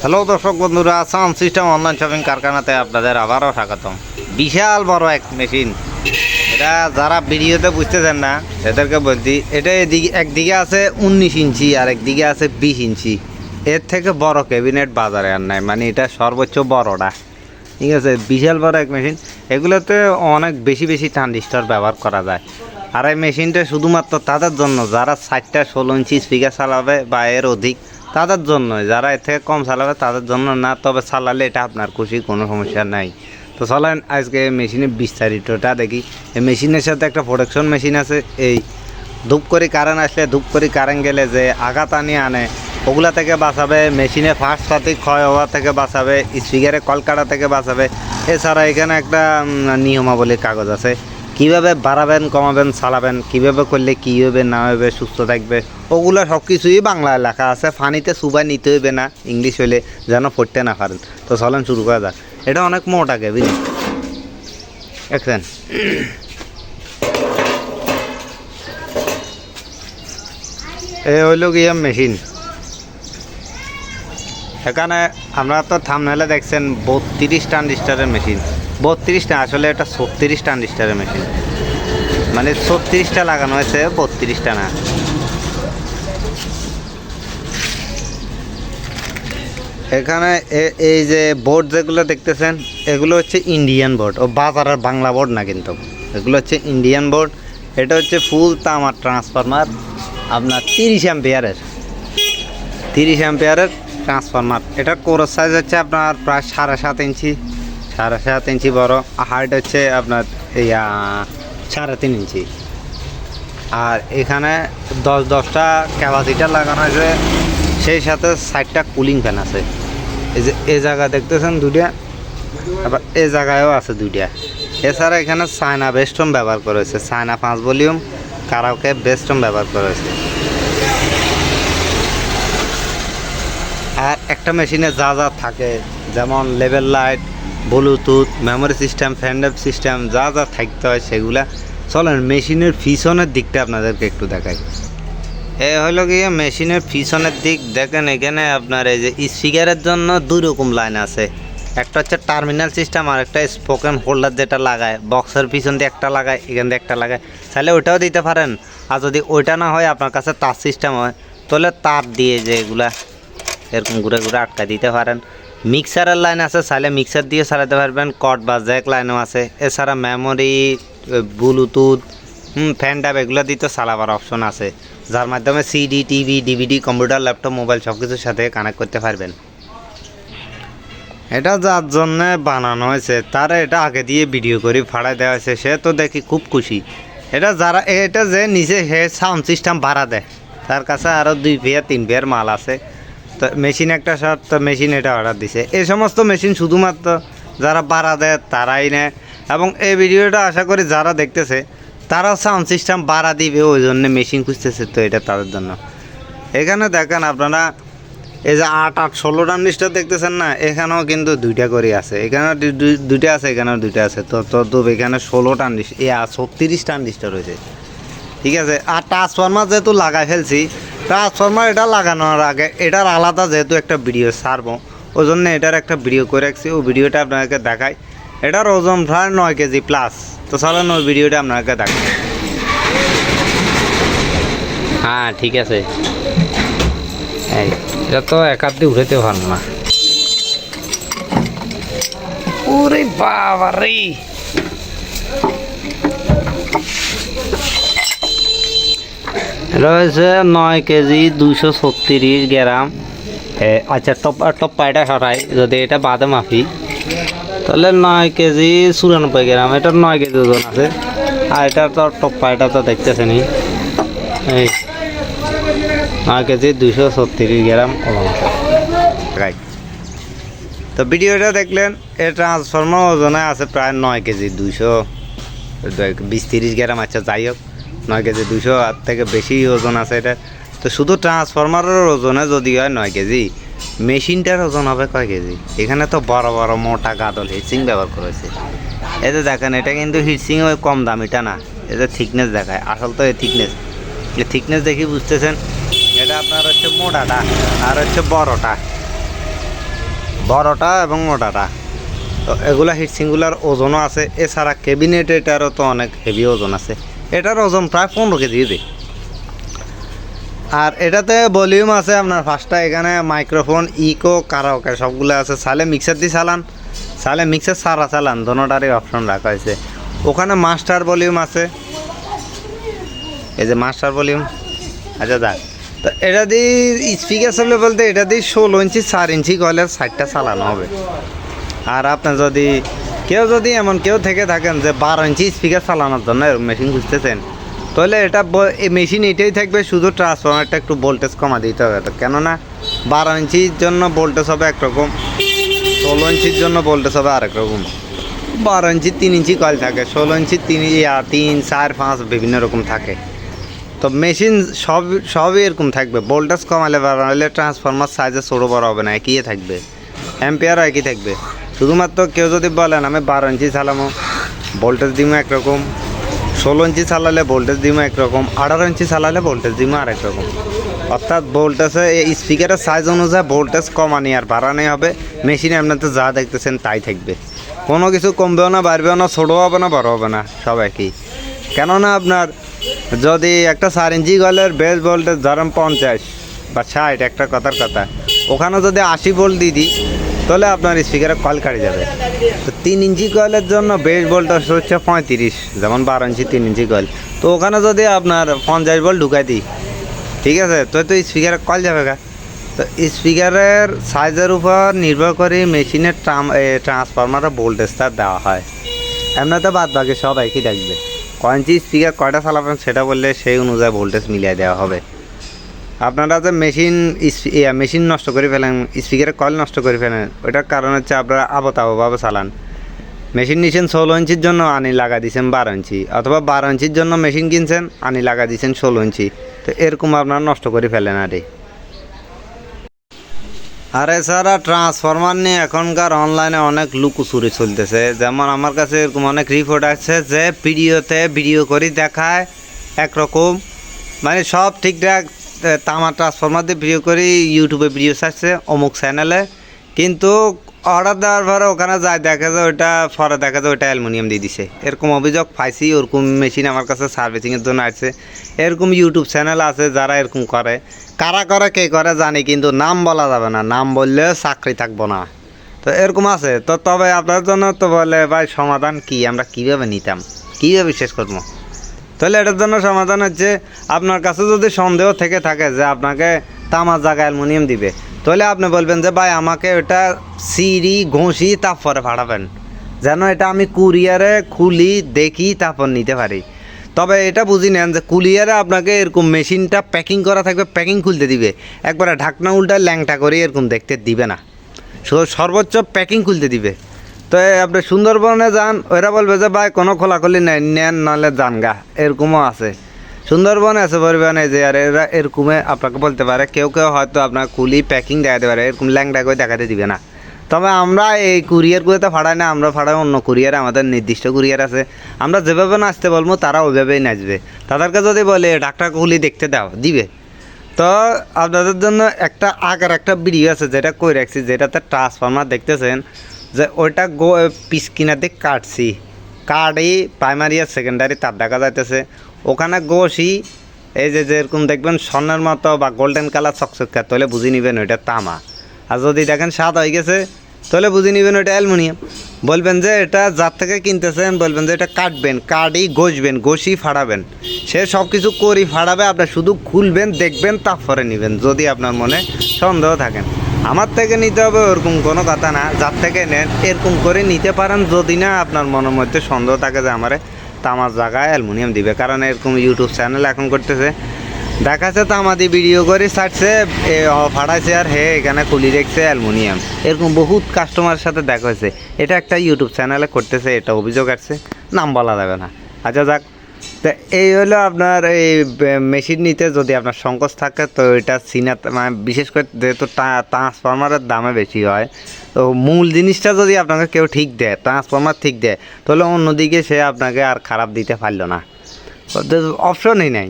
Hello দর্শক বন্ধুরা, sound system online shopping কারখানাতে আপনাদের আবারও স্বাগতম। বিশাল বড় এক মেশিন। এটা যারা ভিডিওতে বুঝতেছেন না, এদেরকে বলছি, এটা এদিকে, একদিকে আছে উনিশ ইঞ্চি আর একদিকে আছে বিশ ইঞ্চি। এর থেকে বড় ক্যাবিনেট বাজারে আর নাই মানে এটা সর্বোচ্চ বড়টা। ঠিক আছে, বিশাল বড় এক মেশিন। এগুলোতে অনেক বেশি বেশি ট্রানজিস্টর ব্যবহার করা যায়। আর এই মেশিনটা শুধুমাত্র তাদের জন্য, যারা ষাটটা ষোলো ইঞ্চি স্পিকার চালাবে বা এর অধিক তাদের জন্য যারা এর থেকে কম চালাবে তাদের জন্য না তবে চালালে এটা আপনার খুশি কোনো সমস্যা নাই। তো চলেন আজকে মেশিনের বিস্তারিতটা দেখি। এই মেশিনের সাথে একটা প্রোডাকশন মেশিন আছে এই ধূপ করে কারেন্ট আসলে ধূপ করে কারেন্ট গেলে যে আঘাত আনিয়ে আনে ওগুলা থেকে বাঁচাবে মেশিনে ফার্স্ট পাতি ক্ষয় হওয়া থেকে বাঁচাবে স্পিকারে কলকাটা থেকে বাঁচাবে। এছাড়া এখানে একটা উম, নিয়মাবলী কাগজ আছে। কীভাবে বাড়াবেন, কমাবেন, চালাবেন, কীভাবে করলে কী হবে, না হবে, সুস্থ থাকবে, ওগুলো সব কিছুই বাংলায় লেখা আছে। ফানিতে সুবাই নিতে হইবে না, ইংলিশ হইলে যেন পড়তে না পারেন। তো চলেন শুরু করা যাক। এটা অনেক মোটা কেবিন দেখছেন? এ হইল গিয়ে মেশিন। এখানে আমরা তো থামনেলে দেখছেন, বত্রিশ ট্রানজিস্টারের মেশিন। বত্রিশটা, আসলে এটা ছত্রিশ ট্রানজিস্টারের মেশিন মানে ছত্রিশটা লাগানো হয়েছে, বত্রিশটা না। এখানে এই যে বোর্ড যেগুলো দেখতেছেন, এগুলো হচ্ছে ইন্ডিয়ান বোর্ড ও বাজারের বাংলা বোর্ড না কিন্তু। এগুলো হচ্ছে ইন্ডিয়ান বোর্ড এটা হচ্ছে ফুল তামার ট্রান্সফরমার আপনার তিরিশ অ্যাম্পিয়ারের তিরিশ অ্যাম্পিয়ারের ট্রান্সফরমার এটার কোরস সাইজ হচ্ছে আপনার প্রায় সাড়ে সাত ইঞ্চি। সাড়ে সাত ইঞ্চি বড়। হাইট হচ্ছে আপনার এই সাড়ে তিন ইঞ্চি। আর এখানে দশ দশটা ক্যাপাসিটার লাগানো হয়েছে। সেই সাথে ষাটটা কুলিং ফ্যান আছে। এই যে, এই জায়গা দেখতেছেন দুটা আবার এ জায়গায়ও আছে দুইটা। এছাড়া এখানে চায়না বেস্টম ব্যবহার করেছে চায়না পাঁচ ভলিউম কারাওকে বেস্টম ব্যবহার করেছে আর একটা মেশিনে যা যা থাকে, যেমন level light bluetooth memory system ফ্যান্ডাপ system যা যা থাকতে হয় সেগুলা। চলেন মেশিনের পিছনের দিকটা আপনাদেরকে একটু দেখাই। এ হলো গিয়ে মেশিনের পিছনের দিক। দেখেন, এখানে আপনার এই যে স্পিকারের জন্য দুই রকম লাইন আছে। একটা হচ্ছে টার্মিনাল সিস্টেম আর একটা স্পোকেন হোল্ডার যেটা লাগায়। বক্সের পিছন দিয়ে একটা লাগায়, এখান দিয়ে একটা লাগায়। তাহলে ওইটাও দিতে পারেন। আর যদি ওইটা না হয়, আপনার কাছে তার সিস্টেম হয়, তাহলে তার দিয়ে যে এগুলা এরকম ঘুরে ঘুরে আটকা দিতে পারেন। মিক্সারের লাইন আছে, চাইলে মিক্সার দিয়ে চালাতে পারবেন। কট বা জ্যাক লাইনও আছে। এছাড়া মেমোরি ব্লুটুথ ফ্যান ডাব এগুলো দিতে চালাবার অপশন আছে। যার মাধ্যমে CD TV DVD computer laptop mobile সব কিছুর সাথে কানেক্ট করতে পারবেন। এটা যার জন্য বানানো হয়েছে, তারা এটা আগে দিয়ে ভিডিও করে ভাড়া দেওয়া হয়েছে, সে তো দেখি খুব খুশি। এটা যারা, এটা যে নিচে সে সাউন্ড সিস্টেম ভাড়া দেয়, তার কাছে আরও দুই পেয়ার, তিন পেয়ার মাল আছে। তো মেশিন একটা শর্ট তো মেশিন এটা অর্ডার দিছে। এই সমস্ত মেশিন শুধুমাত্র যারা ভাড়া দেয়, তারাই নেয়। এবং এই ভিডিওটা আশা করি যারা দেখতেছে, তারাও সাউন্ড সিস্টেম বাড়া দিবে, ওই জন্য মেশিন খুঁজতেছে তো এটা তাদের জন্য। এখানে দেখেন আপনারা, এই যে আট আট, ষোলো ট্রানজিস্টার দেখতেছেন না, এখানেও কিন্তু দুইটা করে আছে। এখানে দুইটা আছে, এখানেও দুইটা আছে। তো তো এখানে ষোলো ট্রানজিস্টার এ ছত্রিশ ট্রানজিস্টার হয়েছে ঠিক আছে? আর ট্রান্সফরমার যেহেতু লাগাই ফেলছি ট্রান্সফরমার এটা লাগানোর আগে এটার আলাদা যেহেতু একটা ভিডিও ছাড়বো ওই জন্য এটার একটা ভিডিও করে রাখছি। ওই ভিডিওটা আপনাকে দেখাই। এটার ওজন প্রায় নয় কেজি প্লাস তো চলেন ওই ভিডিওটা আপনাকে দেখাই। হ্যাঁ ঠিক আছে। এটা তো দিয়ে উঠাতে পারব না। ওরে বাবা রে রয়েছে নয় কেজি দুশো ছত্রিশ গ্রাম। আচ্ছা টপ টপ্পা এটা সরাই, যদি এটা বাদে মাফি। তাহলে নয় কেজি চুরানব্বই গ্রাম, এটা নয় কেজি ওজন আছে। আর এটা তো টপ্পা এটা তো দেখতেছেন এই, নয় কেজি দুশো ছত্রিশ গ্রাম ওজন আছে। তো ভিডিওটা দেখলেন এ ট্রান্সফর্মার ওজনে আছে প্রায় নয় কেজি দুশো বিশ, তিরিশ গ্রাম। আচ্ছা যাই হোক। নয় কেজি দুশো আর থেকে বেশি ওজন আছে এটা। তো শুধু ট্রান্সফরমারের ওজনে যদি হয় নয় কেজি, মেশিনটার ওজন হবে কয় কেজি? এখানে তো বড় বড়, মোটা গাদল হিটসিং ব্যবহার করেছে এতে দেখেন, এটা কিন্তু হিটসিং ওই কম দামিটা না। এতে থিকনেস দেখায়। আসল তো এই থিকনেস এই থিকনেস দেখি বুঝতেছেন, এটা আপনার হচ্ছে মোটাটা আর হচ্ছে বড়টা। বড়টা এবং মোটাটা। তো এগুলা হিটসিংগুলার ওজনও আছে। এছাড়া ক্যাবিনেট এটারও তো অনেক হেভি ওজন আছে। এটার ওজন প্রায় পনেরো কেজি দিই আর এটাতে ভলিউম আছে আপনার ফার্স্টটা এখানে মাইক্রোফোন ইকো কারাওকে সবগুলো আছে। সালে মিক্সার দিয়ে চালান সালে মিক্সার সারা চালান দোনোটারই অপশন রাখা হয়েছে। ওখানে মাস্টার ভলিউম আছে। এই যে মাস্টার ভলিউম আচ্ছা দেখ তো এটা দিয়ে স্পিকার চলবে বলতে, এটা দিয়ে ষোলো ইঞ্চি, চার ইঞ্চি কয়লার সাইডটা চালানো হবে। আর আপনার যদি কেউ যদি এমন কেউ থেকে থাকেন যে বারো ইঞ্চি স্পিকার চালানোর জন্য এরকম মেশিন খুঁজতেছেন, তাহলে এটা এই মেশিন এটাই থাকবে শুধু ট্রান্সফরমারটা একটু ভোল্টেজ কমা দিতে হবে তো কেননা বারো ইঞ্চির জন্য ভোল্টেজ হবে একরকম, ষোলো ইঞ্চির জন্য ভোল্টেজ হবে আরেক রকম। বারো ইঞ্চি, তিন ইঞ্চি কয়েল থাকে, ষোলো ইঞ্চি, তিন তিন, চার, পাঁচ বিভিন্ন রকম থাকে। তো মেশিন সব, সবই এরকম থাকবে। ভোল্টেজ কমালে বাড়ালে ট্রান্সফরমার সাইজে ছোটো বড় হবে না, একই থাকবে। অ্যাম্পিয়ারও একই থাকবে। শুধুমাত্র কেউ যদি বলেন, আমি বারো ইঞ্চি চালামো ভোল্টেজ দিমো একরকম, ষোলো ইঞ্চি চালালে ভোল্টেজ দিমো একরকম, আঠারো ইঞ্চি চালালে ভোল্টেজ দিমো আরেক রকম। অর্থাৎ ভোল্টেজে এই স্পিকারের সাইজ অনুযায়ী ভোল্টেজ কমানি আর বাড়ানি হবে। মেশিনে আপনাদের যা দেখতেছেন তাই থাকবে। কোনো কিছু কমবেও না, বাড়বেও না ছোটো হবে না বড় হবে না, সব একই। কেননা আপনার যদি একটা চার ইঞ্চি গলের বেস ভোল্টেজ ধরেন পঞ্চাশ বা ষাট, একটা কথার কথা, ওখানে যদি আশি ভোল্ট দিই তাহলে আপনার স্পিকারে কল কাটে যাবে। তো তিন ইঞ্চি কয়েলের জন্য বেস ভোল্টেজ হচ্ছে পঁয়ত্রিশ, যেমন বারো ইঞ্চি, তিন ইঞ্চি কয়েল তো ওখানে যদি আপনার পঞ্চাশ ভোল্ট ঢুকাই দিই, ঠিক আছে? তো তো স্পিকারে কল যাবে গা। তো স্পিকারের সাইজের উপর নির্ভর করে মেশিনের ট্রাম ট্রান্সফরমারের ভোল্টেজটা দেওয়া হয়। এমনিতে বাদ বাকি সব একই থাকবে কয়েঞ্চি স্পিকার কয়টা চালাবেন সেটা বললে সেই অনুযায়ী ভোল্টেজ মিলিয়ে দেওয়া হবে। আপনারা যে মেশিন মেশিন নষ্ট করে ফেলেন স্পিকারের কয়েল নষ্ট করে ফেলেন, ওইটার কারণ হচ্ছে আপনারা আবতাবভাবে চালান। মেশিন নিছেন ষোলো ইঞ্চির জন্য, আনি লাগা দিয়েছেন বারো ইঞ্চি। অথবা বারো ইঞ্চির জন্য মেশিন কিনছেন, আনি লাগা দিয়েছেন ষোলো ইঞ্চি। তো এরকম আপনারা নষ্ট করে ফেলেন আরে আর এছাড়া ট্রান্সফরমার নিয়ে এখনকার অনলাইনে অনেক লুকোচুরি চলতেছে। যেমন আমার কাছে এরকম অনেক রিপোর্ট আছে যে ভিডিওতে ভিডিও করে দেখায় একরকম। মানে সব ঠিকঠাক তামা ট্রান্সফরমার দিয়ে ভিডিও করি ইউটিউবে ভিডিও ছাড়ছে অমুক চ্যানেলে কিন্তু অর্ডার দেওয়ার পরে ওখানে যায় দেখা যায় ওইটা, পরে দেখা যায় ওইটা অ্যালুমিনিয়াম দিয়ে দিছে। এরকম অভিযোগ পাইছি, ওরকম মেশিন আমার কাছে সার্ভিসিংয়ের জন্য আসছে। এরকম ইউটিউব চ্যানেল আছে যারা এরকম করে। কারা করে, কে করে জানি, কিন্তু নাম বলা যাবে না। নাম বললে চাকরি থাকব না। তো এরকম আছে। তো তবে আপনার জন্য তো বলে, ভাই, সমাধান কি? আমরা কীভাবে নিতাম? কীভাবে শেষ করব? তাহলে এটার জন্য সমাধান হচ্ছে, আপনার কাছে যদি সন্দেহ থেকে থাকে যে আপনাকে তামার জায়গায় অ্যালুমিনিয়াম দিবে, তাহলে আপনি বলবেন যে, ভাই, আমাকে ওটা সিঁড়ি, ঘষি, তারপরে ফাটাবেন যেন এটা আমি কুরিয়ারে খুলি, দেখি, তারপর নিতে পারি। তবে এটা বুঝি নেন যে কুলিয়ারে আপনাকে এরকম মেশিনটা প্যাকিং করা থাকবে, প্যাকিং খুলতে দিবে। একবারে ঢাকনা উল্টা ল্যাংটা করে এরকম দেখতে দিবে না। সর্বোচ্চ প্যাকিং খুলতে দিবে। তো আপনি সুন্দরবনে যান ওরা বলবে যে, ভাই, কোনো খোলাখুলি নেই, নেন, নাহলে যান গা। এরকমও আছে। সুন্দরবনে আছে পরিবহনে যে, আর, এরা এরকমে আপনাকে বলতে পারে, কেউ কেউ হয়তো আপনার কুলি প্যাকিং দেখাতে পারে, এরকম ল্যাংটা করে দেখাতে দিবে না। তবে আমরা এই কুরিয়ার করে তো ফাড়াই না, আমরা ফাড়াই অন্য কুরিয়ার, আমাদের নির্দিষ্ট কুরিয়ার আছে। আমরা যেভাবে নাচতে বলব, তারা ওইভাবেই নাচবে। তাদেরকে যদি বলে, ডাক্তার কুলি দেখতে দাও, দিবে। তো আপনাদের জন্য একটা আগের একটা ভিডিও আছে, যেটা কই রাখছি, যেটাতে ট্রান্সফর্মার দেখতেছেন। যে ওইটা গো পিস কিনাতে কাটছি। কার্ডই প্রাইমারি আর সেকেন্ডারি তার দেখা যাইতেছে। ওখানে গোসি এই যে যেরকম দেখবেন স্বর্ণের মতো বা গোল্ডেন কালার চকচকা তাহলে বুঝে নেবেন ওইটা তামা। আর যদি দেখেন সাদা হয়ে গেছে, তাহলে বুঝে নেবেন ওইটা অ্যালুমিনিয়াম। বলবেন যে এটা যার থেকে কিনতেছেন, বলবেন যে এটা কাটবেন, কাটি, ঘষবেন, ঘষি ফাড়াবেন সে সব কিছু করি ফাড়াবে আপনার শুধু খুলবেন, দেখবেন, তারপরে নেবেন, যদি আপনার মনে সন্দেহ থাকেন। আমার থেকে নিতে হবে ওরকম কোনো কথা না, যার থেকে নেন, এরকম করে নিতে পারেন, যদি না আপনার মনের মধ্যে সন্দেহ থাকে যে আমারে তামার জায়গায় অ্যালুমিনিয়াম দিবে। কারণ এরকম ইউটিউব চ্যানেল এখন করতেছে। দেখাচ্ছে তামাদি ভিডিও করে ছাড়ছে ফাটাইছে আর হে, এখানে খুলি রেখছে অ্যালুমিনিয়াম। এরকম বহুত কাস্টমারের সাথে দেখা হয়েছে। এটা একটা ইউটিউব চ্যানেলে করতেছে, এটা অভিযোগ আসছে, নাম বলা যাবে না। আচ্ছা যাক তো এই হলো আপনার এই মেশিন নিতে যদি আপনার সংকোচ থাকে, তো এটা সিনা মানে বিশেষ করে যেহেতু ট্রান্সফরমারের দামে বেশি হয়, তো মূল জিনিসটা যদি আপনাকে কেউ ঠিক দেয় ট্রান্সফরমার ঠিক দেয়, তাহলে অন্যদিকে সে আপনাকে আর খারাপ দিতে পারল না। অপশনই নাই।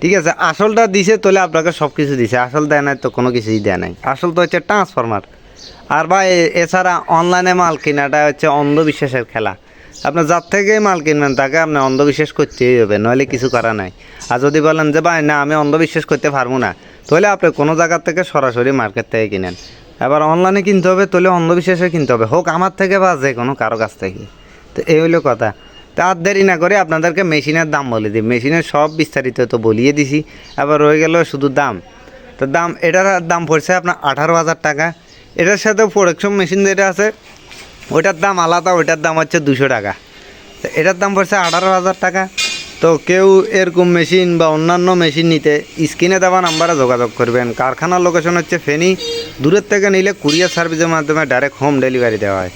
ঠিক আছে, আসলটা দিছে, তাহলে আপনাকে সব কিছু দিছে। আসল দেয় নাই, তো কোনো কিছুই দেয় নাই। আসল তো হচ্ছে ট্রান্সফরমার আর ভাই, এছাড়া অনলাইনে মাল কেনাটা হচ্ছে অন্ধবিশ্বাসের খেলা। আপনি যার থেকে মাল কিনবেন, তাকে আপনি অন্ধবিশ্বাস করতেই হবে, নইলে কিছু করা নাই। আর যদি বলেন যে, ভাই, না, আমি অন্ধবিশ্বাস করতে পারব না, তাহলে আপনি কোনো জায়গার থেকে সরাসরি মার্কেট থেকে কিনেন। এবার অনলাইনে কিনতে হবে, তাহলে অন্ধবিশ্বাসে কিনতে হবে। হোক, আমার থেকে বা যে কোনো কারও কাছ থেকে। তো এই হলো কথা। তা আর দেরি না করে আপনাদেরকে মেশিনের দাম বলে দিই। মেশিনের সব বিস্তারিত তো বলিয়ে দিছি। এবার রয়ে গেল শুধু দাম। তো দাম, এটার দাম পড়ছে আপনার আঠারো হাজার টাকা। এটার সাথে প্রোডাকশন মেশিন যেটা আছে ওইটার দাম আলাদা, ওইটার দাম হচ্ছে দুশো টাকা। তো এটার দাম পড়ছে আঠারো হাজার টাকা। তো কেউ এরকম মেশিন বা অন্যান্য মেশিন নিতে স্ক্রিনে দেওয়া নাম্বারে যোগাযোগ করবেন। কারখানার লোকেশন হচ্ছে ফেনি। দূরের থেকে নিলে কুরিয়ার সার্ভিসের মাধ্যমে ডাইরেক্ট হোম ডেলিভারি দেওয়া হয়।